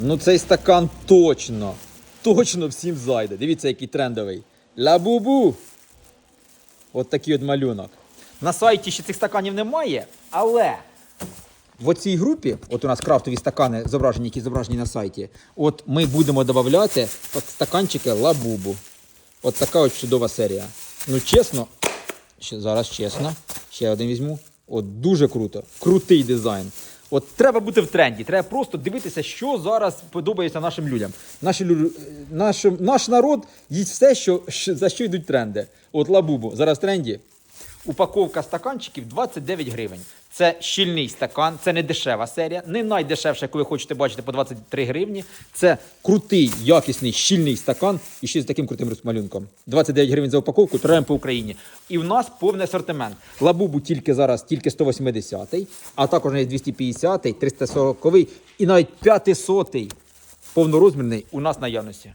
Ну цей стакан точно, точно всім зайде. Дивіться, який трендовий. Ла-бу-бу. От такий от малюнок. На сайті ще цих стаканів немає, але в оцій групі, от у нас крафтові стакани зображені, які зображені на сайті, от ми будемо додавати стаканчики лабубу. От така от чудова серія. Ну, чесно, зараз чесно, ще один візьму. От дуже круто. Крутий дизайн. От треба бути в тренді. Треба просто дивитися, що зараз подобається нашим людям. Наші, лю- е, наш, наш народ їсть все, що, за що йдуть тренди. От лабубу. Зараз в тренді. Упаковка стаканчиків 29 гривень. Це щільний стакан, це не дешева серія, не найдешевша, яку ви хочете бачити по 23 гривні. Це крутий, якісний, щільний стакан і ще з таким крутим малюнком. 29 гривень за упаковку, відправляємо по Україні. І в нас повний асортимент. Лабубу тільки зараз, тільки 180 а також є 250 340 і навіть 500 повнорозмірний у нас наявності.